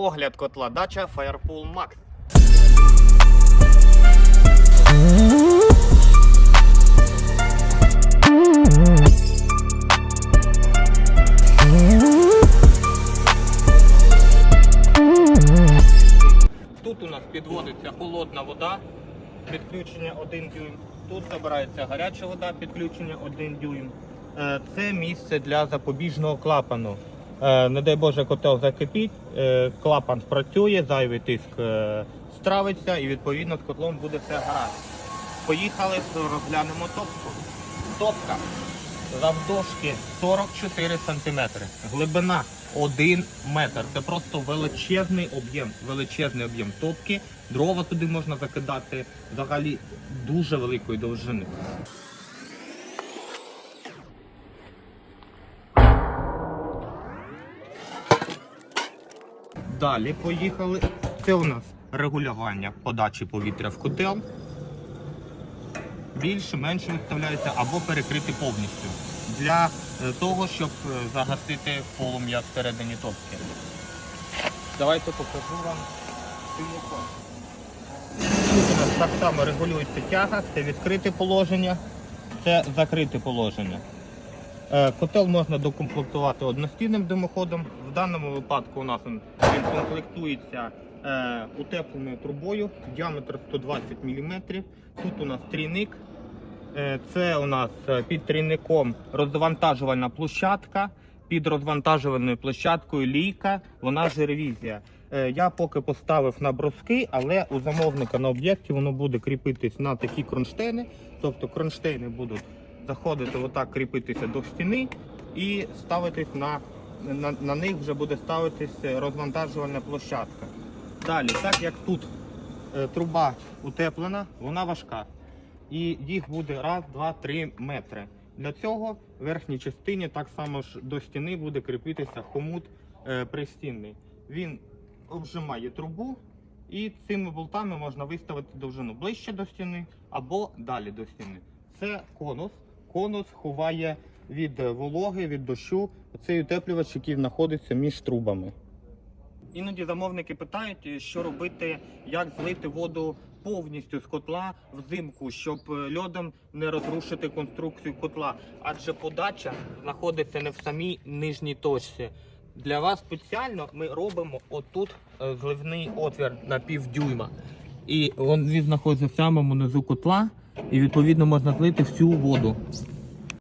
Огляд котла дача Firepool Max. Тут у нас підводиться холодна вода, підключення 1 дюйм. Тут забирається гаряча вода, підключення 1 дюйм. Е, Це місце для запобіжного клапану. Е, Не дай Боже, котел закипіть, е, клапан спрацює, зайвий тиск е, стравиться і відповідно з котлом буде все гаразд. Поїхали, розглянемо топку. Топка завдовжки 44 см, глибина 1 метр. Це просто величезний об'єм, величезний об'єм топки. Дрова туди можна закидати взагалі дуже великої довжини. Далі поїхали. Це у нас регулювання подачі повітря в котел. Більше, менше виставляється або перекрити повністю для е, того, щоб е, загасити полум'я всередині топки. Давайте покажу вам. Тут так само регулюється тяга, це відкрите положення, це закрите положення. Е, Котел можна докомплектувати одностінним димоходом. В даному випадку у нас він комплектується е, утепленою трубою, діаметр 120 мм. Тут у нас трійник. Е, Це у нас е, під трійником розвантажувальна площадка. Під розвантажувальною площадкою лійка, вона ж ревізія. Е, Я поки поставив на броски, але у замовника на об'єкті воно буде кріпитись на такі кронштейни. Тобто кронштейни будуть заходити отак, кріпитися до стіни і ставитись на, на, на них вже буде ставитись розвантажувальна площадка. Далі, так як тут е, труба утеплена, вона важка. І їх буде раз, два, три метри. Для цього в верхній частині так само ж до стіни буде кріпитися хомут е, пристінний. Він обжимає трубу, і цими болтами можна виставити довжину ближче до стіни або далі до стіни. Це конус. Конус ховає від е, вологи, від дощу цей утеплювач, який знаходиться між трубами. Іноді замовники питають, е, що робити, як злити воду повністю з котла взимку, щоб е, льодом не розрушити конструкцію котла. Адже подача знаходиться не в самій нижній точці. Для вас спеціально ми робимо отут зливний отвір на півдюйма. І він знаходиться в самому низу котла, і відповідно можна злити всю воду.